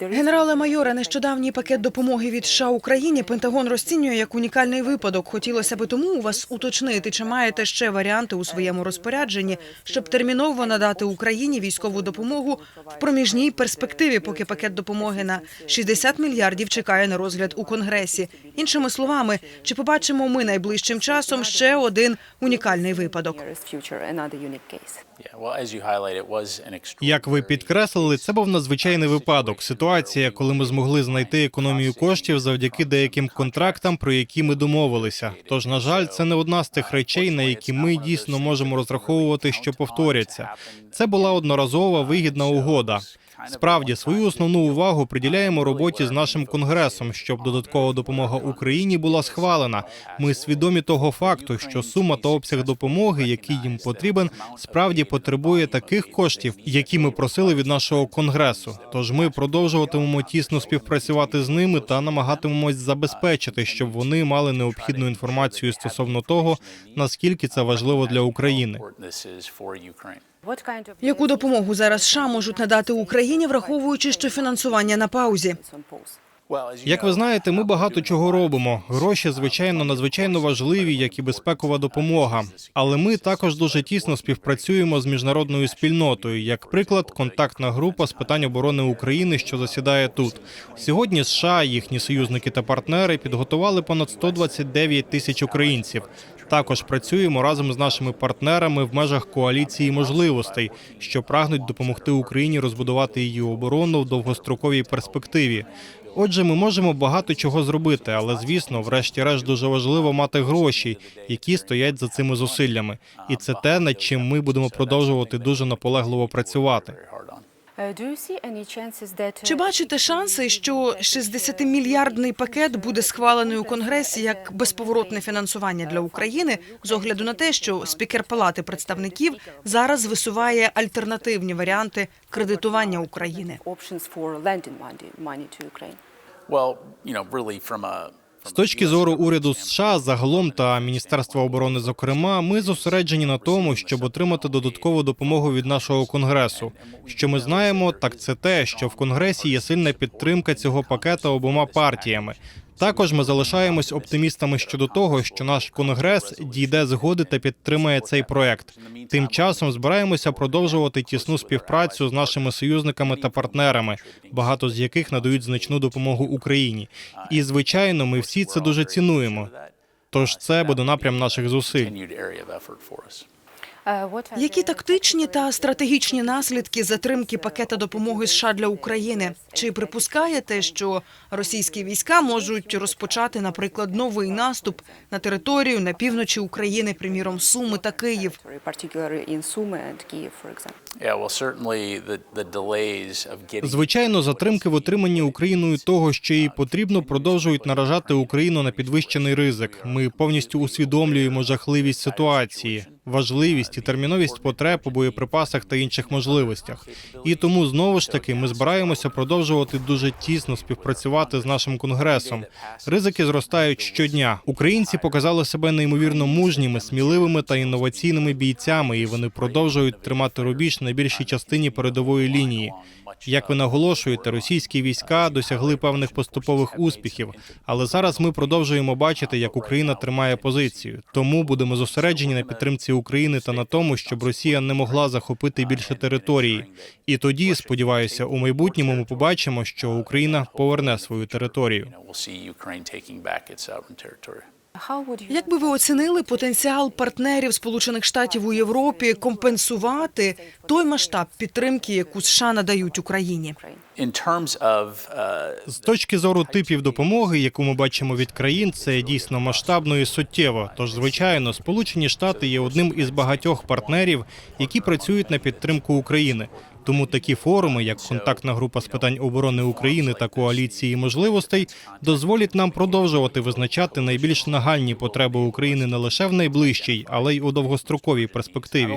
Генерале майоре, нещодавній пакет допомоги від США Україні Пентагон розцінює як унікальний випадок. Хотілося би тому у вас уточнити, чи маєте ще варіанти у своєму розпорядженні, щоб терміново надати Україні військову допомогу в проміжній перспективі, поки пакет допомоги на 60 мільярдів чекає на розгляд у конгресі. Іншими словами, чи побачимо ми найближчим часом ще один унікальний випадок? Як ви підкреслили, це був надзвичайний випадок. Ситуація, коли ми змогли знайти економію коштів завдяки деяким контрактам, про які ми домовилися. Тож, на жаль, це не одна з тих речей, на які ми дійсно можемо розраховувати, що повторяться. Це була одноразова вигідна угода. Справді свою основну увагу приділяємо роботі з нашим конгресом, щоб додаткова допомога Україні була схвалена. Ми свідомі того факту, що сума та обсяг допомоги, який їм потрібен, справді потребує таких коштів, які ми просили від нашого конгресу. Тож ми продовжуватимемо тісно співпрацювати з ними та намагатимемось забезпечити, щоб вони мали необхідну інформацію стосовно того, наскільки це важливо для України. Яку допомогу зараз США можуть надати Україні, враховуючи, що фінансування на паузі? Як ви знаєте, ми багато чого робимо. Гроші, звичайно, надзвичайно важливі, як і безпекова допомога. Але ми також дуже тісно співпрацюємо з міжнародною спільнотою. Як приклад, контактна група з питань оборони України, що засідає тут. Сьогодні США, їхні союзники та партнери підготували понад 129 тисяч українців. Також працюємо разом з нашими партнерами в межах коаліції можливостей, що прагнуть допомогти Україні розбудувати її оборону в довгостроковій перспективі. Отже, ми можемо багато чого зробити, але звісно, врешті-решт дуже важливо мати гроші, які стоять за цими зусиллями, і це те, над чим ми будемо продовжувати дуже наполегливо працювати. Чи бачите шанси, що 60-мільярдний пакет буде схвалений у Конгресі як безповоротне фінансування для України з огляду на те, що спікер Палати представників зараз висуває альтернативні варіанти кредитування України? З точки зору уряду США загалом та Міністерства оборони, зокрема, ми зосереджені на тому, щоб отримати додаткову допомогу від нашого конгресу. Що ми знаємо, так це те, що в конгресі є сильна підтримка цього пакета обома партіями. Також ми залишаємось оптимістами щодо того, що наш конгрес дійде згоди та підтримає цей проект. Тим часом збираємося продовжувати тісну співпрацю з нашими союзниками та партнерами, багато з яких надають значну допомогу Україні. І звичайно, ми всі це дуже цінуємо. Тож це буде напрям наших зусиль. Які тактичні та стратегічні наслідки затримки пакета допомоги США для України? Чи припускаєте, що російські війська можуть розпочати, наприклад, новий наступ на територію на півночі України, приміром Суми та Київ? Звичайно, затримки в отриманні Україною того, що їй потрібно, продовжують наражати Україну на підвищений ризик. Ми повністю усвідомлюємо жахливість ситуації, важливість і терміновість потреб у боєприпасах та інших можливостях. І тому знову ж таки ми збираємося продовжувати дуже тісно співпрацювати з нашим конгресом. Ризики зростають щодня. Українці показали себе неймовірно мужніми, сміливими та інноваційними бійцями, і вони продовжують тримати рубіж на більшій частині передової лінії. Як ви наголошуєте, російські війська досягли певних поступових успіхів, але зараз ми продовжуємо бачити, як Україна тримає позицію. Тому будемо зосереджені на підтримці України та на тому, щоб Росія не могла захопити більше території. І тоді, сподіваюся, у майбутньому ми побачимо, що Україна поверне свою територію. Як би ви оцінили потенціал партнерів Сполучених Штатів у Європі компенсувати той масштаб підтримки, яку США надають Україні? З точки зору типів допомоги, яку ми бачимо від країн, це дійсно масштабно і суттєво. Тож, звичайно, Сполучені Штати є одним із багатьох партнерів, які працюють на підтримку України. Тому такі форуми, як контактна група з питань оборони України та коаліції можливостей, дозволять нам продовжувати визначати найбільш нагальні потреби України не лише в найближчій, але й у довгостроковій перспективі.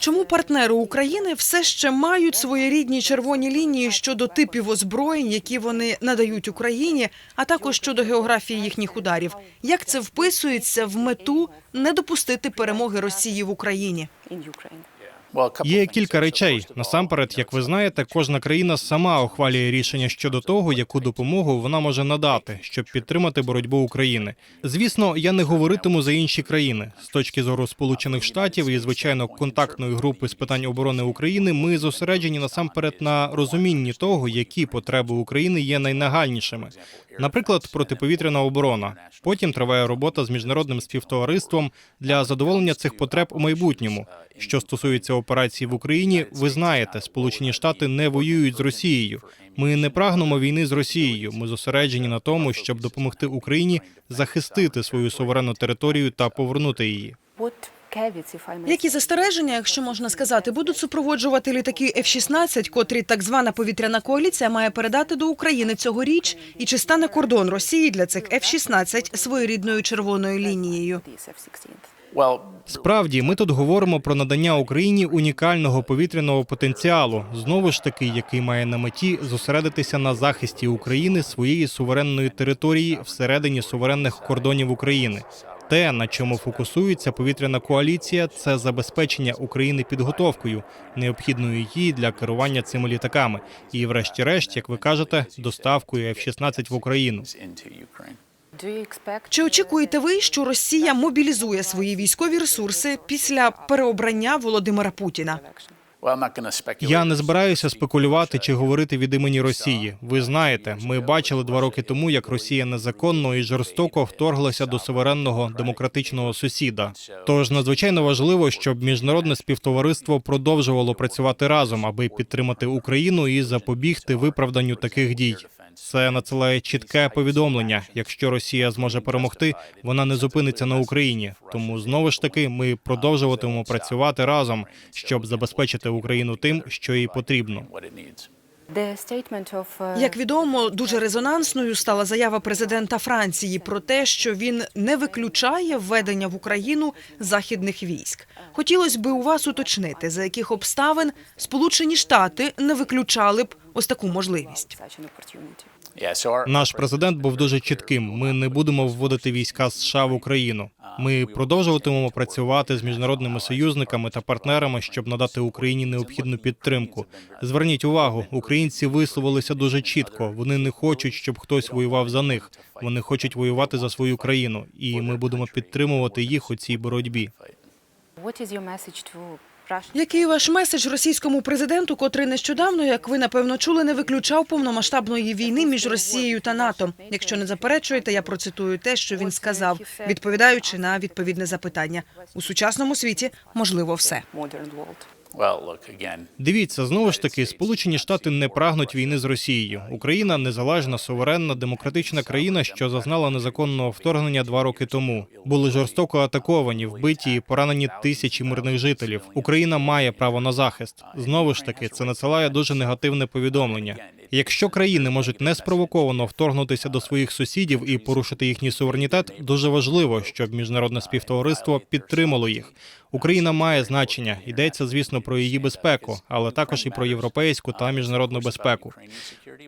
Чому партнери України все ще мають своєрідні червоні лінії щодо типів озброєнь, які вони надають Україні, а також щодо географії їхніх ударів? Як це вписується в мету не допустити перемоги Росії в Україні? Є кілька речей. Насамперед, як ви знаєте, кожна країна сама ухвалює рішення щодо того, яку допомогу вона може надати, щоб підтримати боротьбу України. Звісно, я не говоритиму за інші країни з точки зору Сполучених Штатів і звичайно контактної групи з питань оборони України. Ми зосереджені насамперед на розумінні того, які потреби України є найнагальнішими. Наприклад, протиповітряна оборона. Потім триває робота з міжнародним співтовариством для задоволення цих потреб у майбутньому. Що стосується операції в Україні, ви знаєте, Сполучені Штати не воюють з Росією. Ми не прагнемо війни з Росією. Ми зосереджені на тому, щоб допомогти Україні захистити свою суверенну територію та повернути її. Які застереження, якщо можна сказати, будуть супроводжувати літаки F-16, котрі так звана повітряна коаліція має передати до України цьогоріч? І чи стане кордон Росії для цих F-16 своєрідною червоною лінією? Справді, ми тут говоримо про надання Україні унікального повітряного потенціалу, знову ж таки, який має на меті зосередитися на захисті України своєї суверенної території всередині суверенних кордонів України. Те, на чому фокусується повітряна коаліція, це забезпечення України підготовкою, необхідною їй для керування цими літаками, і, врешті-решт, як ви кажете, доставкою F-16 в Україну. Чи очікуєте ви, що Росія мобілізує свої військові ресурси після переобрання Володимира Путіна? Я не збираюся спекулювати чи говорити від імені Росії. Ви знаєте, ми бачили два роки тому, як Росія незаконно і жорстоко вторглася до суверенного демократичного сусіда. Тож надзвичайно важливо, щоб міжнародне співтовариство продовжувало працювати разом, аби підтримати Україну і запобігти виправданню таких дій. Це надсилає чітке повідомлення. Якщо Росія зможе перемогти, вона не зупиниться на Україні. Тому знову ж таки ми продовжуватимемо працювати разом, щоб забезпечити Україну тим, що їй потрібно. Як відомо, дуже резонансною стала заява президента Франції про те, що він не виключає введення в Україну західних військ. Хотілося би у вас уточнити, за яких обставин Сполучені Штати не виключали б ось таку можливість. Наш президент був дуже чітким. Ми не будемо вводити війська США в Україну. Ми продовжуватимемо працювати з міжнародними союзниками та партнерами, щоб надати Україні необхідну підтримку. Зверніть увагу, українці висловилися дуже чітко. Вони не хочуть, щоб хтось воював за них. Вони хочуть воювати за свою країну, і ми будемо підтримувати їх у цій боротьбі. Який ваш меседж російському президенту, котрий нещодавно, як ви напевно чули, не виключав повномасштабної війни між Росією та НАТО? Якщо не заперечуєте, я процитую те, що він сказав, відповідаючи на відповідне запитання. У сучасному світі можливо все. Дивіться, знову ж таки, Сполучені Штати не прагнуть війни з Росією. Україна незалежна, суверенна, демократична країна, що зазнала незаконного вторгнення два роки тому. Були жорстоко атаковані, вбиті і поранені тисячі мирних жителів. Україна має право на захист. Знову ж таки, це надсилає дуже негативне повідомлення. Якщо країни можуть неспровоковано вторгнутися до своїх сусідів і порушити їхній суверенітет, дуже важливо, щоб міжнародне співтовариство підтримало їх. Україна має значення. Йдеться, звісно, про її безпеку, але також і про європейську та міжнародну безпеку.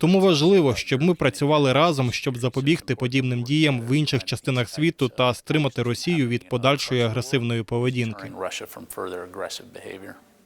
Тому важливо, щоб ми працювали разом, щоб запобігти подібним діям в інших частинах світу та стримати Росію від подальшої агресивної поведінки.